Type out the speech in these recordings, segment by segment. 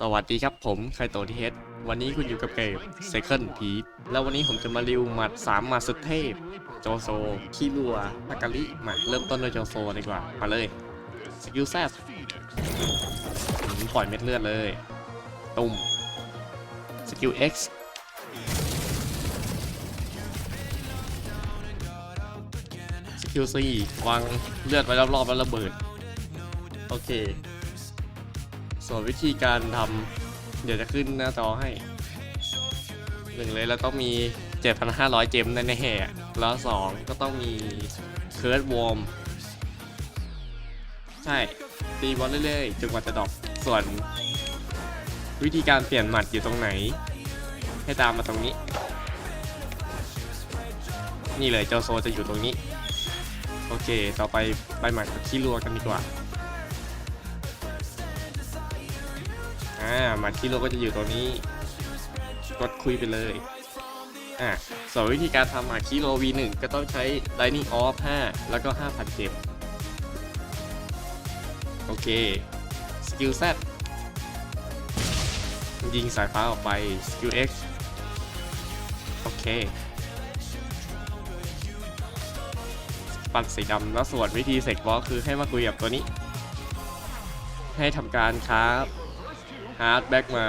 สวัสดีครับผมไคโตทีเฮดวันนี้คุณอยู่กับเกม Second p e a แล้ววันนี้ผมจะมารีวิวหมัด3หมัดสุดเทพ โจโซคิรัวฮากาลิมาเริ่มต้นด้วยโจโซดีกว่า มาเลยสกิลแซดปล่อยเม็ดเลือดเลย ตุ้มสกิล X สกิล C วางเลือดไว้รอบๆแล้วระเบิด โอเค ส่วนวิธีการทำเดี๋ยวจะขึ้นหน้าจอให้หนึ่งเลยเราต้องมี 7,500 เจมในแน่แล้วสองก็ต้องมีเคิร์ดวอร์มใช่ ตีบอลเรื่อยๆจนกว่าจะดรอปส่วน วิธีการเปลี่ยนหมัดอยู่ตรงไหน ให้ตามมาตรงนี้ นี่เลยเจ้าโซจะอยู่ตรงนี้ โอเค ต่อไปไปหมัดกับขี้รัวกันดีกว่า อ่ามัดคิโลก็จะอยู่ตรงนี้ กดคุยไปเลยอ่าส่วนวิธีการทำมัดคิโล V1 ก็ต้องใช้ Lightning Off 5 แล้วก็ 5,000เจ็บโอเค สกิล Z ยิงสายฟ้าออกไป สกิล X โอเค ปัดสีดำแล้วส่วนวิธีเสกบอสคือให้มาคุยกับตัวนี้ ให้ทำการค้า ฮาร์ดแบ็กมา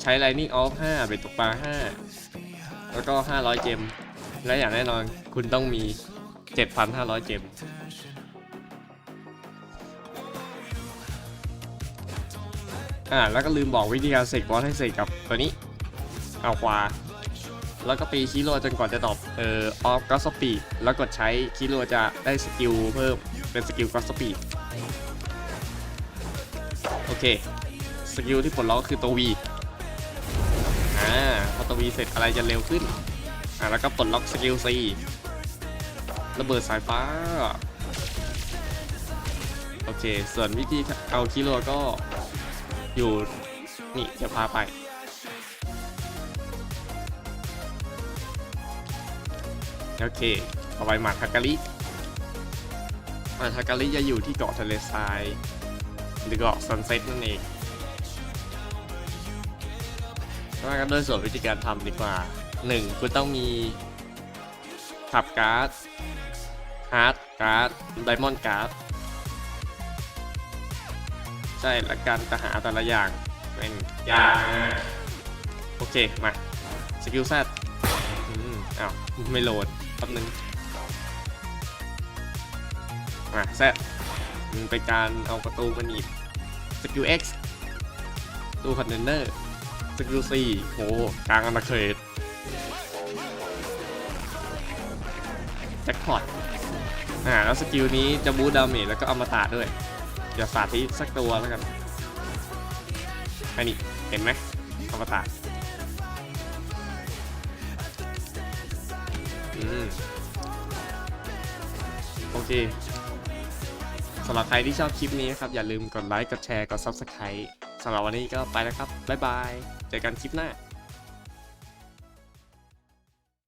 ใช้ Lightning Off 5เป็นตกปลา 5 แล้วก็ 500 เจม และอย่างแน่นอนคุณต้องมี 7,500 เจมอ่าแล้วก็ลืมบอกวิธีการเสกบอสให้เสกกับตัวนี้ เอาขวา แล้วก็ตีคิโลจนกว่าจะตอบเอ่อออฟก็สปีดแล้วกดใช้คิโลจะได้สกิลเพิ่มเป็นสกิลก็สปีด โอเค สกิลที่ปลดล็อกคือตัว V อ่าพอตัว V เสร็จอะไรจะเร็วขึ้น อ่าแล้วก็ปลดล็อกสกิล C ระเบิดสายฟ้า โอเค ส่วนวิธีเอาคิโลก็อยู่ นี่เดี๋ยวพาไปโอเคต่อไปหมาทากาลิหมาทากาลิจะอยู่ที่เกาะทะเลทราย หรือเกาะซันเซ็ตนั่นเองมากันด้วยส่วนวิธีการทำดีกว่า 1. คุณต้องมีขับการ์ดฮาร์ดการ์ดไดมอนด์การ์ดใช่และการจะหาแต่ละอย่างเป็นยากโอเค มา สกิลแซดอืมอ้าว ไม่โหลดแป๊บนึง มาแซด มันเป็นการเอาประตูมาหนีบสกิล X ตู้คอนเทนเนอร์สกิล C โหกลางอนาเขตแจ็คพอตอ่าแล้วสกิลนี้จะบูสต์ดาเมจแล้วก็อมตะด้วยเดี๋ยวสาธิตสักตัวแล้วกันอันนี้เห็นไหมอมตะอืมโอเค สำหรับใครที่ชอบคลิปนี้นะครับ อย่าลืมกดไลค์ กดแชร์ กด Subscribe สำหรับวันนี้ก็ไปแล้วครับ บ๊ายบาย เจอกันคลิปหน้า